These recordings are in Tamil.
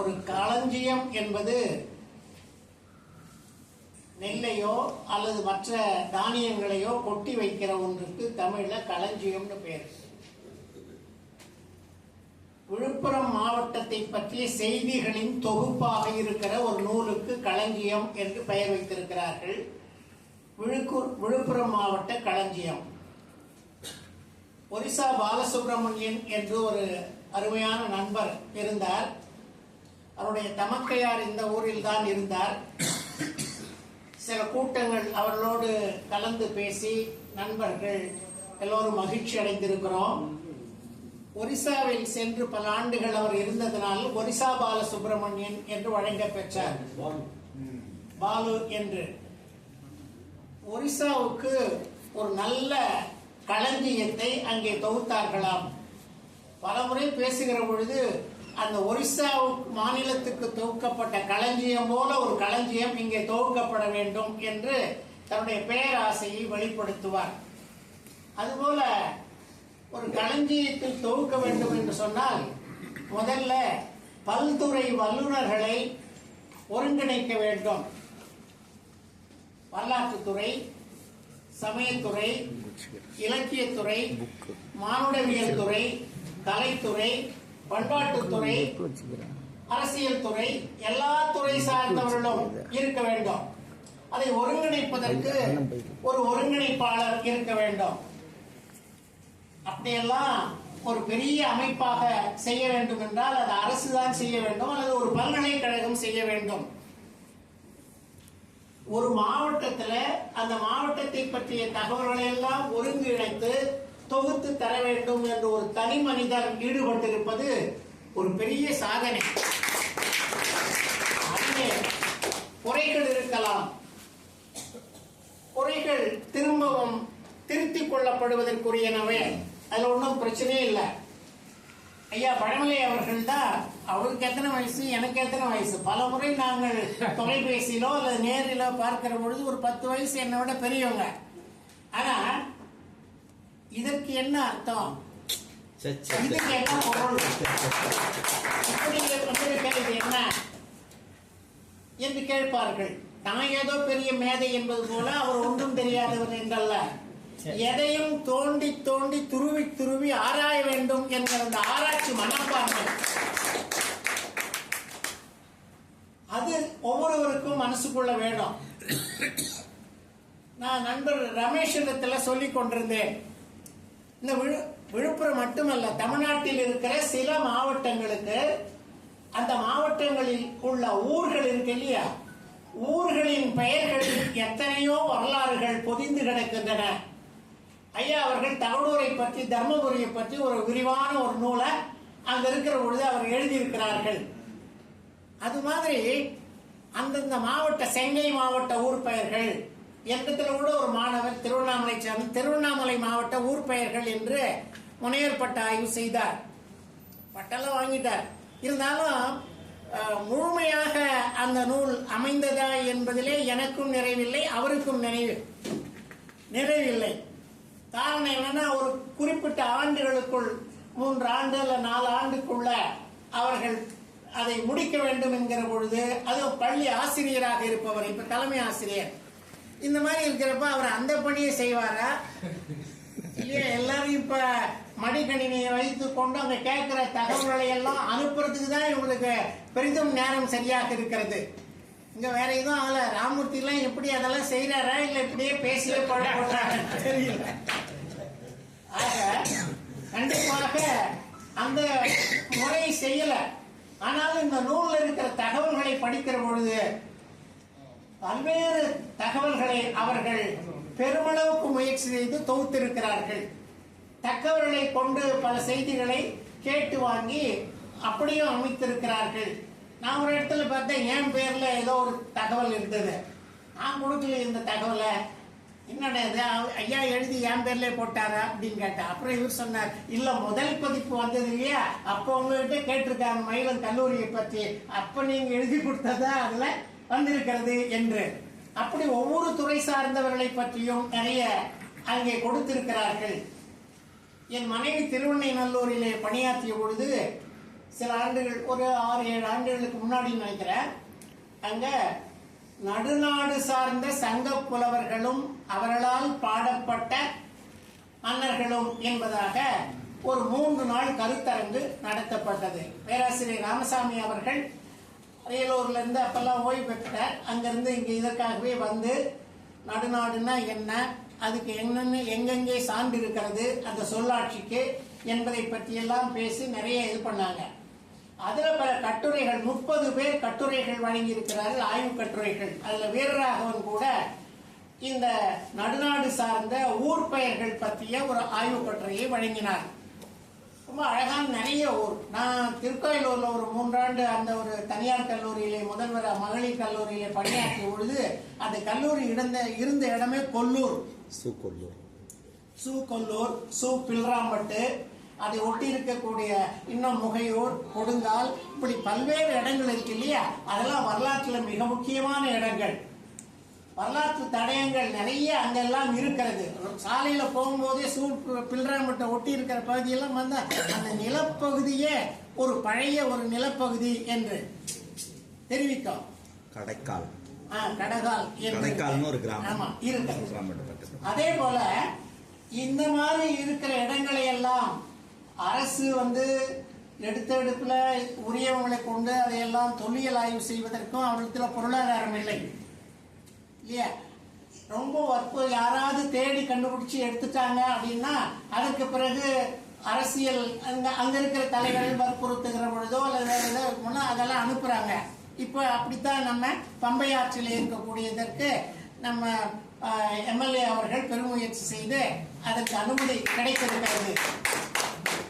ஒரு களஞ்சியம் என்பது நெல்லையோ அல்லது மற்ற தானியங்களையோ கொட்டி வைக்கிற ஒன்றுக்கு தமிழில் களஞ்சியம்னு பேர். விழுப்புரம் மாவட்டத்தை பற்றிய செய்திகளின் தொகுப்பாக இருக்கிற ஒரு நூலுக்கு களஞ்சியம் என்று பெயர் வைத்திருக்கிறார்கள். விழுக்கூர் விழுப்புரம் மாவட்ட களஞ்சியம். ஒரிசா பாலசுப்ரமணியன் என்று ஒரு அருமையான நண்பர் இருந்தார். அவருடைய தமக்கையார் இந்த ஊரில் தான் இருந்தார். சில கூட்டங்கள் அவர்களோடு கலந்து பேசி நண்பர்கள் எல்லோரும் மகிழ்ச்சி அடைந்திருக்கிறோம். ஒரிசாவில் சென்று பல ஆண்டுகள் அவர் இருந்ததனால் ஒரிசா பால சுப்பிரமணியன் என்று வழங்க பெற்றார். பாலு என்று. ஒரிசாவுக்கு ஒரு நல்ல களஞ்சியத்தை அங்கே தொகுத்தார்களாம். பலமுறை பேசுகிற பொழுது அந்த ஒரிசா மாநிலத்துக்கு தொகுக்கப்பட்ட களஞ்சியம் போல ஒரு களஞ்சியம் இங்கே தொகுக்கப்பட வேண்டும் என்று தன்னுடைய பேராசையை வெளிப்படுத்துவார். அதுபோல ஒரு களஞ்சியத்தில் தொகுக்க வேண்டும் என்று சொன்னால் முதல்ல பல்துறை வல்லுநர்களை ஒருங்கிணைக்க வேண்டும். வரலாற்றுத்துறை சமயத்துறை இலக்கியத்துறை மானுடவியல் துறை கலைத்துறை பண்பாட்டுத்துறை அரசியல் துறை எல்லா துறை சார்ந்தவர்களும் இருக்க வேண்டும். அதை ஒருங்கிணைப்பதற்கு ஒரு ஒருங்கிணைப்பாளர் இருக்க வேண்டும். அப்படியெல்லாம் ஒரு பெரிய அமைப்பாக செய்ய வேண்டும் என்றால் அது அரசு தான் செய்ய வேண்டும் அல்லது ஒரு பல்கலைக்கழகம் செய்ய வேண்டும். ஒரு மாவட்டத்துல அந்த மாவட்டத்தை பற்றிய தகவல்களை எல்லாம் ஒருங்கிணைத்து தொகுத்து தர வேண்டும் என்று ஒரு தனி மனிதர் ஈடுபட்டிருப்பது ஒரு பெரிய சாதனை. அதிலே குறைகள் இருக்கலாம். குறைகள் திரும்பவும் திருத்திக் கொள்ளப்படுவதற்குரியனவே அதுல ஒன்றும் பிரச்சனையே இல்லை. ஐயா பழமலை அவர்கள் தான் அவருக்கு எத்தனை வயசு? எனக்கு எத்தனை வயசு? பல முறை நாங்கள் தொலைபேசியிலோ அல்லது நேரிலோ பார்க்கிற பொழுது ஒரு பத்து வயசு என்னை விட பெரியவங்க. ஆனால் இதற்கு என்ன அர்த்தம்? இதுக்கு என்ன பொருள்? இப்படி வந்திருக்க இது என்ன? என்று கேட்பார்கள். நான் ஏதோ பெரிய மேதை என்பது போல அவர் ஒன்றும் தெரியாதவர் என்றல்ல. எதையும் தோண்டி தோண்டி துருவி துருவி ஆராய வேண்டும் என்கிற அந்த ஆராய்ச்சி மனப்பான்மை. அது ஒவ்வொருவருக்கும் மனசுக்குள்ள வேணும். நான் நண்பர் ரமேஷிடத்துல சொல்லிக் கொண்டிருந்தேன். இந்த விழு விழுப்புரம் மட்டுமல்ல தமிழ்நாட்டில் இருக்கிற சில மாவட்டங்களுக்கு அந்த மாவட்டங்களில் உள்ள ஊர்கள் இருக்கு இல்லையா? ஊர்களின் பெயர்களில் எத்தனையோ வரலாறுகள் பொதிந்து கிடக்கின்றன. ஐயா அவர்கள் தகடூரை பற்றி தர்மபுரியை பற்றி ஒரு விரிவான ஒரு நூலை அங்க இருக்கிற பொழுது அவர் எழுதியிருக்கிறார்கள். அது மாதிரி அந்தந்த மாவட்ட செங்கை மாவட்ட ஊர் பெயர்கள் இயக்கத்தில் கூட ஒரு மாணவர் திருவண்ணாமலை சேர்ந்த திருவண்ணாமலை மாவட்ட ஊர் பெயர்கள் என்று முனைவர் பட்ட ஆய்வு செய்தார். பட்டெல்லாம் வாங்கிட்டார். இருந்தாலும் முழுமையாக அந்த நூல் அமைந்ததா என்பதிலே எனக்கும் நிறைவில்லை அவருக்கும் நினைவு நிறைவில்லை. காரணம் என்னன்னா ஒரு குறிப்பிட்ட ஆண்டுகளுக்குள் மூன்று ஆண்டு அல்ல நாலு ஆண்டுக்குள்ள அவர்கள் அதை முடிக்க வேண்டும் என்கிற பொழுது அது பள்ளி ஆசிரியராக இருப்பவர் இப்ப தலைமை ஆசிரியர். இந்த மாதிரி இருக்கிறப்ப அவர் அந்த பணியை செய்வாரா? இல்லையா? எல்லாரும் இப்ப மடிக்கணினியை வைத்து கொண்டு அங்க கேட்கிற தகவல்களை எல்லாம் அனுப்புறதுக்கு தான் இவங்களுக்கு பெரிதும் நேரம் சரியாக இருக்கிறது. இங்க வேற எதுவும் ஆகல. ராமூர்த்தி எல்லாம் எப்படி அதெல்லாம் செய்யறாரா இல்ல இப்படியே பேசியே பழப்படுறாரு தெரியல. ஆக கண்டிப்பாக அந்த முறை செய்யல. ஆனாலும் இந்த நூலில் இருக்கிற தகவல்களை படிக்கிற பொழுது பல்வேறு தகவல்களை அவர்கள் பெருமளவுக்கு முயற்சி செய்து தொகுத்திருக்கிறார்கள். தக்கவர்களை கொண்டு பல செய்திகளை கேட்டு வாங்கி அப்படியும் அமைத்திருக்கிறார்கள். நான் ஒரு இடத்துல பார்த்தேன் என் பேர்ல ஏதோ ஒரு தகவல் இருந்தது. நான் கொடுக்கல இந்த தகவலை. என்னடா இது? ஐயா எழுதி என் பேர்ல போட்டாரா அப்படின்னு கேட்டேன். அப்புறம் இவர் சொன்னார் இல்ல முதல் பதிப்பு வந்தது இல்லையா? அப்போ உங்ககிட்ட கேட்டிருக்காங்க மயிலம் கல்லூரியை பற்றி அப்ப நீங்க எழுதி கொடுத்ததா அதுல? வந்திருக்கிறது என்று. அப்படி ஒவ்வொரு துறை சார்ந்தவர்களை பற்றியும் நிறைய அங்கே கொடுத்திருக்கிறார்கள். என் மனைவி திருவண்ணைநல்லூரிலே பணியாற்றிய பொழுது சில ஆண்டுகள் ஒரு ஆறு ஏழு ஆண்டுகளுக்கு முன்னாடி நினைக்கிறேன் அங்க நடுநாடு சார்ந்த சங்க புலவர்களும் அவர்களால் பாடப்பட்ட மன்னர்களும் என்பதாக ஒரு மூன்று நாள் கருத்தரங்கு நடத்தப்பட்டது. பேராசிரியர் ராமசாமி அவர்கள் அரியலூர்ல இருந்து அப்பெல்லாம் ஓய்வு பெற்றார் அங்கிருந்து இங்க இதற்காகவே வந்து நடுநாடுன்னா என்ன அதுக்கு என்னென்ன எங்கெங்கே சான்று இருக்கிறது அந்த சொல்லாட்சிக்கு என்பதை பற்றியெல்லாம் பேசி நிறைய இது பண்ணாங்க. அதில் பல கட்டுரைகள் முப்பது பேர் கட்டுரைகள் வழங்கியிருக்கிறார்கள் ஆய்வு கட்டுரைகள். அதில் வீரராகவன் கூட இந்த நடுநாடு சார்ந்த ஊர் பெயர்கள் பற்றிய ஒரு ஆய்வு கட்டுரையை வழங்கினார். ரொம்ப அழகான நிறைய ஊர். நான் திருக்கோயிலூர்ல ஒரு மூன்றாண்டு அந்த ஒரு தனியார் கல்லூரியிலே முதல்வர் மகளிர் கல்லூரியிலே பணியாற்றிய பொழுது அந்த கல்லூரி இருந்த இருந்த இடமே கொல்லூர். சூக்கொல்லூர் சு கொல்லூர் சு பில்ராம்பட்டு அதை ஒட்டி இருக்கக்கூடிய இன்னும் முகையூர் கொடுங்கால் இப்படி பல்வேறு இடங்கள் இருக்கு இல்லையா? அதெல்லாம் வரலாற்றுல மிக முக்கியமான இடங்கள். வரலாற்று தடயங்கள் நிறைய அங்கெல்லாம் இருக்கிறது. சாலையில போகும்போதே சூ பில்ராம்பட்டை ஒட்டி இருக்கிற பகுதியெல்லாம் வந்து அந்த நிலப்பகுதியே ஒரு பழைய ஒரு நிலப்பகுதி என்று தெரிவிக்கும் கடைக்கால். ஆ, கடகால் கடைக்கால்னு ஒரு கிராமம். ஆமா இருக்கு அதே போல இந்த மாதிரி இருக்கிற இடங்களை எல்லாம் அரசு வந்து எடுத்த எடுப்புல உரியவங்களை கொண்டு அதையெல்லாம் தொல்லியல் ஆய்வு செய்வதற்கும் அவர்களுக்கு பொருளாதாரம் இல்லை. இல்லையா? ரொம்ப ஒர்க்கு யாராவது தேடி கண்டுபிடிச்சு எடுத்துட்டாங்க அப்படின்னா அதற்கு பிறகு அரசியல் அங்க அங்க இருக்கிற தலைவர்கள் வற்புறுத்துகிற பொழுதோ அல்லது வேறு ஏதோ இருக்கும்னா அதெல்லாம் அனுப்புறாங்க. இப்போ அப்படித்தான் நம்ம பம்பை ஆற்றில் இருக்கக்கூடியதற்கு நம்ம எம்எல்ஏ அவர்கள் பெருமுயற்சி செய்து அதற்கு அனுமதி கிடைத்திருக்கிறது.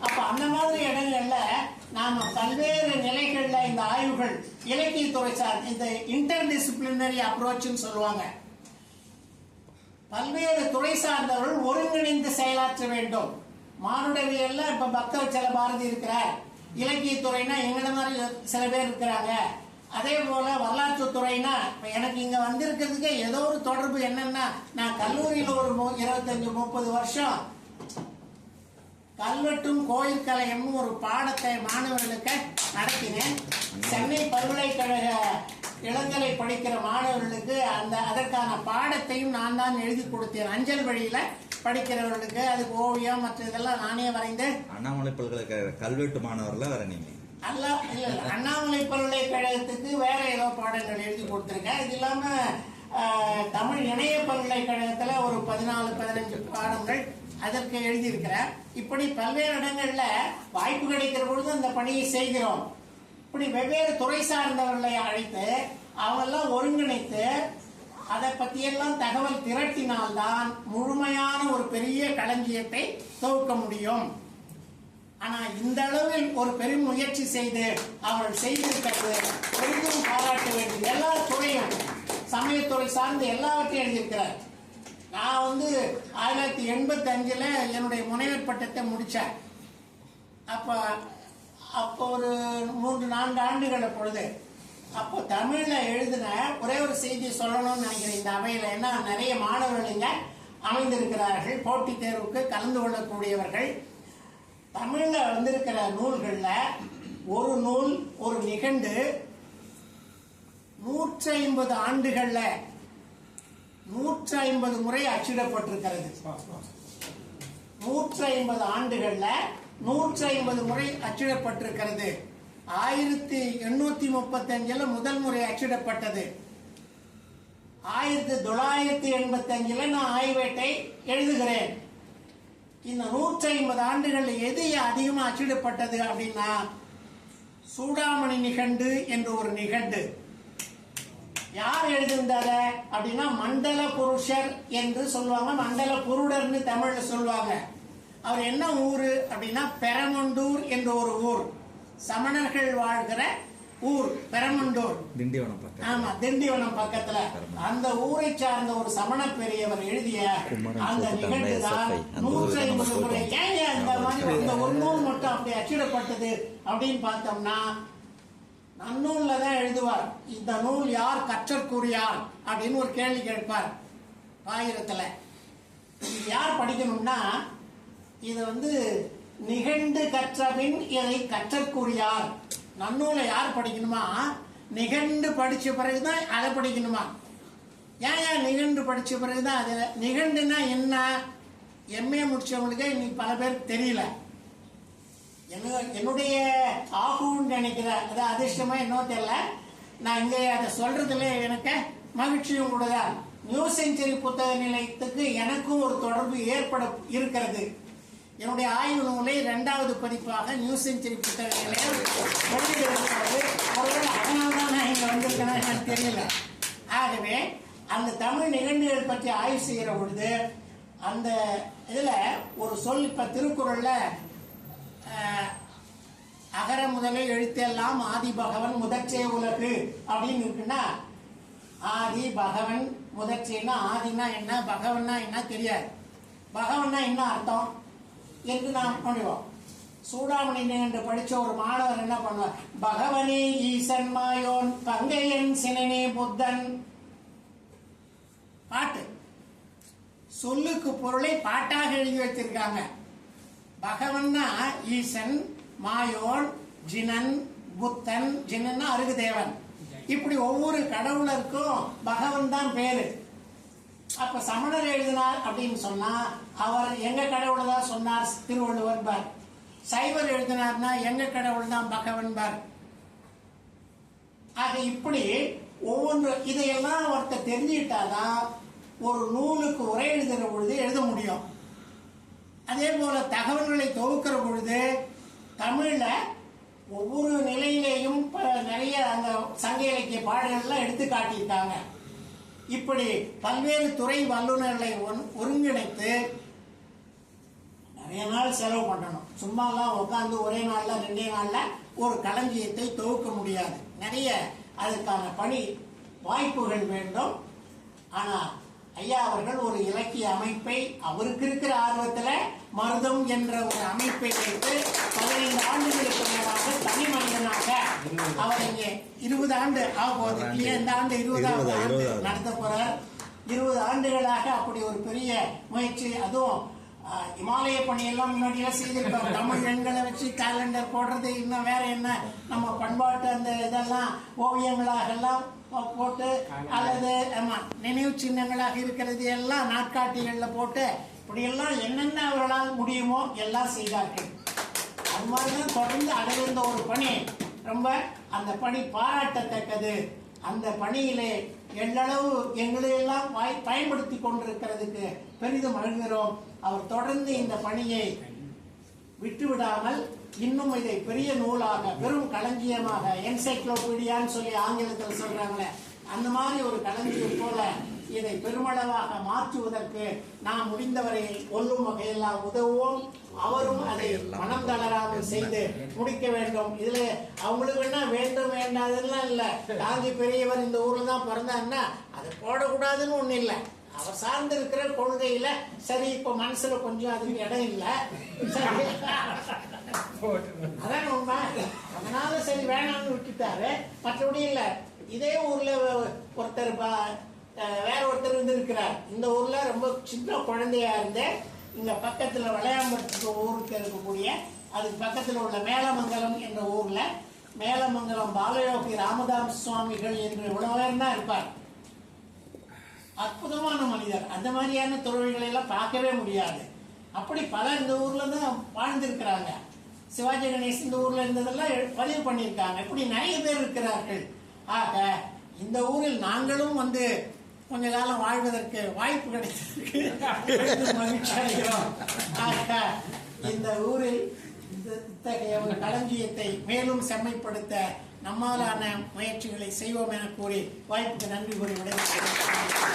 அப்ப அந்த மாதிரி இடங்கள்ல நாம பல்வேறு நிலைகள்ல இந்த ஆய்வுகள் இலக்கியத்துறை சார் இந்த இன்டர் டிசிப்ளினரி சொல்லுவாங்க. பல்வேறு துறை சார்ந்தவர்கள் ஒருங்கிணைந்து செயலாற்ற வேண்டும். மானுடவியல்ல இப்ப சில பாரதி இருக்கிறார். இலக்கியத்துறைனா எங்கட மாதிரி சில பேர் இருக்கிறாங்க. அதே போல வரலாற்று துறைனா இப்ப எனக்கு இங்க வந்திருக்கிறதுக்கு ஏதோ ஒரு தொடர்பு என்னன்னா நான் கல்லூரியில ஒரு இருபத்தஞ்சு முப்பது வருஷம் கல்வெட்டும் கோயில் கலையும் ஒரு பாடத்தை மாணவர்களுக்கு நடத்தினேன். சென்னை பல்கலைக்கழக இளங்கலை படிக்கிற மாணவர்களுக்கு அந்த அதற்கான பாடத்தையும் நான் தான் எழுதி கொடுத்தேன். அஞ்சல் வழியில படிக்கிறவர்களுக்கு அதுக்கு ஓவியம் மற்ற இதெல்லாம் நானே வரைந்து அண்ணாமலை பல்கலைக்கழக கல்வெட்டு மாணவர்ல வர நீங்க அல்ல இல்ல அண்ணாமலை பல்கலைக்கழகத்துக்கு வேற ஏதோ பாடங்கள் எழுதி கொடுத்துருக்கேன். இது இல்லாம தமிழ் இணைய பல்கலைக்கழகத்துல ஒரு பதினாலு பதினஞ்சு பாடங்கள் அதற்கு எழுதியிருக்கிறேன் இப்படி பல்வேறு இடங்களில் வாய்ப்பு கிடைக்கிற பொழுது அந்த பணியை செய்கிறோம். இப்படி வெவ்வேறு துறை சார்ந்தவர்களை அழைத்து அவங்கெல்லாம் ஒருங்கிணைத்து அதை பற்றியெல்லாம் தகவல் திரட்டினால்தான் முழுமையான ஒரு பெரிய களஞ்சியத்தை தொகுக்க முடியும். ஆனா இந்த அளவில் ஒரு பெரும் முயற்சி செய்து அவர்கள் செய்திருக்கிறது பெரிதும் பாராட்ட வேண்டும். எல்லா துறையும் சமயத்துறை சார்ந்து எல்லாவற்றையும் எழுதியிருக்கிறார். நான் வந்து ஆயிரத்தி எண்பத்தி அஞ்சுல என்னுடைய முனைவர் பட்டத்தை முடிச்சேன். அப்ப அப்போ ஒரு மூன்று நான்கு ஆண்டுகள் பொழுது அப்போ தமிழ்ல எழுதின ஒரே ஒரு செய்தி சொல்லணும்னு நினைக்கிறேன். இந்த அவையில ஏன்னா நிறைய மாணவர்கள் இங்க அமைந்திருக்கிறார்கள். போட்டித் தேர்வுக்கு கலந்து கொள்ளக்கூடியவர்கள். தமிழ்ல வந்திருக்கிற நூல்கள்ல ஒரு நூல் ஒரு நிகண்டு நூற்றி ஐம்பது ஆண்டுகள்ல நூற்றி ஐம்பது முறை அச்சிடப்பட்டிருக்கிறது. நூற்றி ஐம்பது ஆண்டுகள்ல நூற்றி ஐம்பது முறை அச்சிடப்பட்டிருக்கிறது. ஆயிரத்தி எண்ணூத்தி முப்பத்தஞ்சுல முதல் முறை அச்சிடப்பட்டது. ஆயிரத்தி தொள்ளாயிரத்தி எண்பத்தி அஞ்சுல நான் ஆய்வேட்டை எழுதுகிறேன். இந்த நூற்றி ஐம்பது ஆண்டுகள் எது அதிகமாக அச்சிடப்பட்டது அப்படின்னா சூடாமணி நிகண்டு என்ற ஒரு நிகண்டு. யார் எழுதியிருந்தார? அப்படின்னா மண்டல புருஷர் என்று சொல்லுவாங்க. மண்டல புருடர்னு தமிழ்ல சொல்லுவாங்க. அவர் என்ன ஊரு? அப்படின்னா பெரமண்டூர் என்ற ஒரு ஊர். சமணர்கள் வாழ்கிற ஊர் பெரமண்டூர் திண்டிவனம் பக்கம் ஆமா திண்டிவனம் பக்கத்துல. அந்த ஊரை சார்ந்த ஒரு சமண பெரியவர் எழுதிய அந்த நிகழ்வு தான் நூற்றி ஐம்பது முறை. ஏன் ஏன் இந்த மாதிரி இந்த ஒரு நூல் மட்டும் அப்படி அச்சிடப்பட்டது அப்படின்னு பார்த்தோம்னா நன்னூல்ல தான் எழுதுவார். இந்த நூல் யார் கற்றற்குரியார் அப்படின்னு ஒரு கேள்வி கேட்பார் ஆயிரத்துல. இது யார் படிக்கணும்னா இது வந்து நிகண்டு கற்றபின் இதை கற்றற்குரியார் நன்னூலை யார் படிக்கணுமா? நிகண்டு படிச்ச பிறகுதான் அதை படிக்கணுமா? ஏன் ஏன் நிகண்டு படிச்ச பிறகுதான் அது நிகண்டுனா என்ன? எம்ஏ முடிச்சவங்களுக்கு இன்னைக்கு பல பேருக்கு தெரியல. என்னுடைய ஆகும்னு நினைக்கிறேன் அது அதிர்ஷ்டமா என்னவோ தெரியல. நான் இங்கே அதை சொல்றதுல எனக்கு மகிழ்ச்சியும் கூடதான் நியூ செஞ்சுரி புத்தக நிலையத்துக்கு எனக்கும் ஒரு தொடர்பு ஏற்பட இருக்கிறது. என்னுடைய ஆய்வு நூலை இரண்டாவது பதிப்பாக நியூ செஞ்சுரி புத்தக நிலையம் வெளியிட்டிருக்கிறது. ஒருவேளை அதனால நான் இங்கே வந்திருக்கேனா எனக்கு தெரியல. ஆகவே அந்த தமிழ் நிகழ்வுகள் பற்றி ஆய்வு செய்கிற பொழுது அந்த இதில் ஒரு சொல் இப்போ திருக்குறளில் அகர முதலே எழுத்தெல்லாம் ஆதி பகவன் முதற்சே உலகு அப்படின்னு இருக்குன்னா ஆதி பகவன் முதற்சேன்னா ஆதினா என்ன பகவன்னா என்ன தெரியாது. பகவன்னா என்ன அர்த்தம்? என்று நாம் பண்ணுவோம்? சூடாமணி என்று படிச்ச ஒரு மாணவர் என்ன பண்ணுவார்? பகவனே ஈசன் மாயோன் கங்கையன் சினனே புத்தன். பாட்டு. சொல்லுக்கு பொருளை பாட்டாக எழுதி வச்சிருக்காங்க. பகவன்னா ஈசன் மாயோன் ஜினன் புத்தன் ஜினன்னா அருகுதேவன். இப்படி ஒவ்வொரு கடவுளருக்கும் பகவன் தான் பேரு. அப்ப சமணர் எழுதினார் அப்படின்னு சொன்னா அவர் எங்க கடவுளை தான் சொன்னார் திருவள்ளுவர் பார். சைவர் எழுதினார்னா எங்க கடவுள் தான் பகவன் பார். ஆக இப்படி ஒவ்வொன்று இதையெல்லாம் ஒருத்தர் தெரிஞ்சுக்கிட்டாதான் ஒரு நூலுக்கு உரை எழுதுகிற பொழுது எழுத முடியும். அதே போல தகவல்களை தொகுக்கிற பொழுது தமிழ்ல ஒவ்வொரு நிலையிலேயும் நிறைய அந்த சங்க இலக்கிய பாடல்கள்லாம் எடுத்து காட்டியிருக்காங்க. இப்படி பல்வேறு துறை வல்லுநர்களை ஒன்- ஒருங்கிணைத்து நிறைய நாள் செலவு பண்ணணும். சும்மாலாம் உட்காந்து ஒரே நாள்ல ரெண்டே நாள்ல ஒரு களஞ்சியத்தை தொகுக்க முடியாது. நிறைய அதுக்கான பணி வாய்ப்புகள் வேண்டும். ஆனால் ஐயா அவர்கள் ஒரு இலக்கிய அமைப்பை அவருக்கு இருக்கிற ஆர்வத்துல மருதம் என்ற ஒரு அமைப்பை வைத்து பதினைந்து ஆண்டுகளுக்கு மேலாக தனி மனிதனாக அவர் இங்கே இருபது ஆண்டு ஆக போகுது இல்லையா இந்த ஆண்டு இருபதாவது இருபது, ஆண்டு. நடத்த போறார். இருபது ஆண்டுகளாக அப்படி ஒரு பெரிய முயற்சி. அதுவும் இமாலய பணியெல்லாம் முன்னாடியெல்லாம் செய்திருப்பார். தமிழ் எண்களை வச்சு கேலண்டர் போடுறது இன்னும் வேற என்ன? நம்ம பண்பாட்டு அந்த இதெல்லாம் ஓவியங்களாக எல்லாம் போட்டு அல்லது நினைவு சின்னங்களாக இருக்கிறது எல்லாம் நாட்காட்டிகள்ல போட்டு இப்படியெல்லாம் என்னென்ன அவர்களால் முடியுமோ எல்லாம் செய்தார்கள். அது மாதிரிதான் தொடர்ந்து அடைந்த ஒரு பணி. ரொம்ப அந்த பணி பாராட்டத்தக்கது. அந்த பணியிலே எள்ளளவு எங்களை எல்லாம் வாய் பயன்படுத்தி கொண்டிருக்கிறதுக்கு பெரிதும் அழுகிறோம் அவர் தொடர்ந்து இந்த பணியை விட்டுவிடாமல் இன்னும் இதை பெரிய நூலாக பெரும் களஞ்சியமாக என்சைக்ளோபீடியான்னு சொல்லி ஆங்கிலத்தில் சொல்றாங்களே அந்த மாதிரி ஒரு களஞ்சியம் போல இதை பெருமளவாக மாற்றுவதற்கு நாம் முடிந்தவரை கொல்லும் வகையெல்லாம் உதவுவோம். அவரும் அதை மனம் தளராமல் செய்து முடிக்க வேண்டும். இதுல அவங்களுக்கு என்ன வேண்டும் வேண்டாதெல்லாம் இல்ல. காந்தி பெரியவர் இந்த ஊர்ல தான் பிறந்தாருன்னா அதை போடக்கூடாதுன்னு ஒண்ணு இல்லை. அவர் சார்ந்து இருக்கிற கொள்கையில சரி இப்ப மனசுல கொஞ்சம் அதுக்கு இடம் இல்லை. அதான் உண்மை. அதனால சரி வேணாம்னு விட்டுட்டாரு. மற்றபடி இல்ல. இதே ஊர்ல ஒருத்தர் வேற ஒருத்தர் இருந்திருக்கிறார் இந்த ஊர்ல ரொம்ப சின்ன குழந்தையா இருந்து இங்க பக்கத்துல விளையாம்பட்டு ஊருக்கு இருக்கக்கூடிய அதுக்கு பக்கத்துல உள்ள மேலமங்கலம் என்ற ஊர்ல மேலமங்கலம் பாலயோகி ராமதாஸ் சுவாமிகள் என்று இவ்வளவு தான் இருப்பார். அற்புதமான மனிதர். அந்த மாதிரியான தொழில்களை எல்லாம் பார்க்கவே முடியாது. அப்படி பல இந்த ஊர்ல தான் வாழ்ந்திருக்கிறாங்க. சிவாஜி கணேஷ் இந்த ஊர்ல இருந்ததெல்லாம் பதிவு பண்ணியிருக்காங்க. இப்படி நிறைய பேர் இருக்கிறார்கள். ஆக இந்த ஊரில் நாங்களும் வந்து கொஞ்ச காலம் வாழ்வதற்கு வாய்ப்பு கிடைத்ததற்கு மகிழ்ச்சி அடைகிறோம். ஆக இந்த ஊரில் இந்த- இத்தகைய ஒரு களஞ்சியத்தை மேலும் செம்மைப்படுத்த நம்மாலான முயற்சிகளை செய்வோம் என கூறி வாய்ப்புக்கு நன்றி கூறி விடைபெறுகிறேன்.